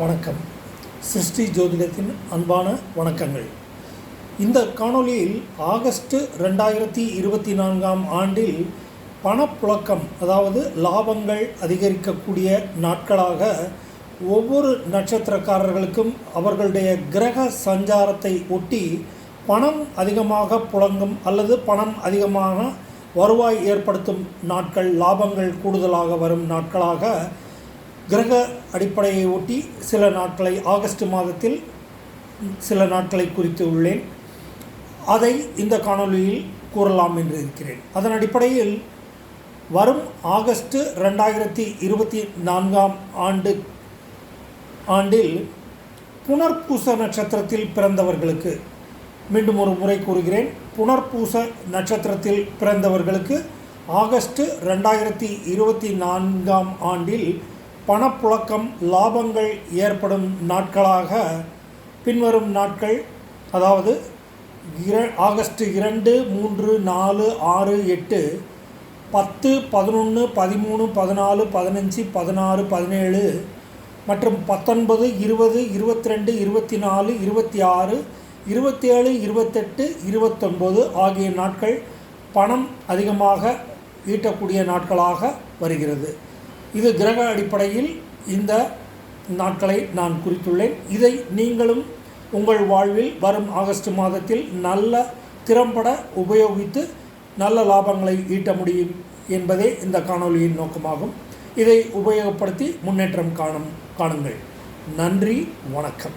வணக்கம். சிருஷ்டி ஜோதிடத்தின் அன்பான வணக்கங்கள். இந்த காணொளியில் ஆகஸ்ட் ரெண்டாயிரத்தி இருபத்தி நான்காம் ஆண்டில் பணப்புழக்கம் அதாவது லாபங்கள் அதிகரிக்கக்கூடிய நாட்களாக ஒவ்வொரு நட்சத்திரக்காரர்களுக்கும் அவர்களுடைய கிரக சஞ்சாரத்தை ஒட்டி பணம் அதிகமாக புழங்கும் அல்லது பணம் அதிகமாக வருவாய் ஏற்படுத்தும் நாட்கள் லாபங்கள் கூடுதலாக வரும் நாட்களாக கிரக அடிப்படையை ஒட்டி சில நாட்களை ஆகஸ்ட் மாதத்தில் சில நாட்களை குறித்து உள்ளேன். அதை இந்த காணொளியில் கூறலாம் என்று இருக்கிறேன். அதன் அடிப்படையில் வரும் ஆகஸ்ட் ரெண்டாயிரத்தி இருபத்தி நான்காம் ஆண்டு ஆண்டில் புனர்பூச நட்சத்திரத்தில் பிறந்தவர்களுக்கு மீண்டும் ஒரு முறை கூறுகிறேன். புனர்பூச நட்சத்திரத்தில் பிறந்தவர்களுக்கு ஆகஸ்ட் ரெண்டாயிரத்தி இருபத்தி நான்காம் ஆண்டில் பணப்புழக்கம் லாபங்கள் ஏற்படும் நாட்களாக பின்வரும் நாட்கள் அதாவது இர ஆகஸ்ட் இரண்டு மூன்று நாலு ஆறு எட்டு பத்து பதினொன்று பதிமூணு பதினாலு பதினஞ்சு பதினாறு பதினேழு மற்றும் பத்தொன்பது இருபது இருபத்தி ரெண்டு இருபத்தி நாலு இருபத்தி ஆறு இருபத்தி ஏழு இருபத்தெட்டு இருபத்தொன்பது ஆகிய நாட்கள் பணம் அதிகமாக ஈட்டக்கூடிய நாட்களாக வருகிறது. இது கிரக அடிப்படையில் இந்த நாட்களை நான் குறித்துள்ளேன். இதை நீங்களும் உங்கள் வாழ்வில் வரும் ஆகஸ்ட் மாதத்தில் நல்ல திறம்பட உபயோகித்து நல்ல லாபங்களை ஈட்ட முடியும் என்பதே இந்த காணொளியின் நோக்கமாகும். இதை உபயோகப்படுத்தி முன்னேற்றம் காணும் காணுங்கள். நன்றி வணக்கம்.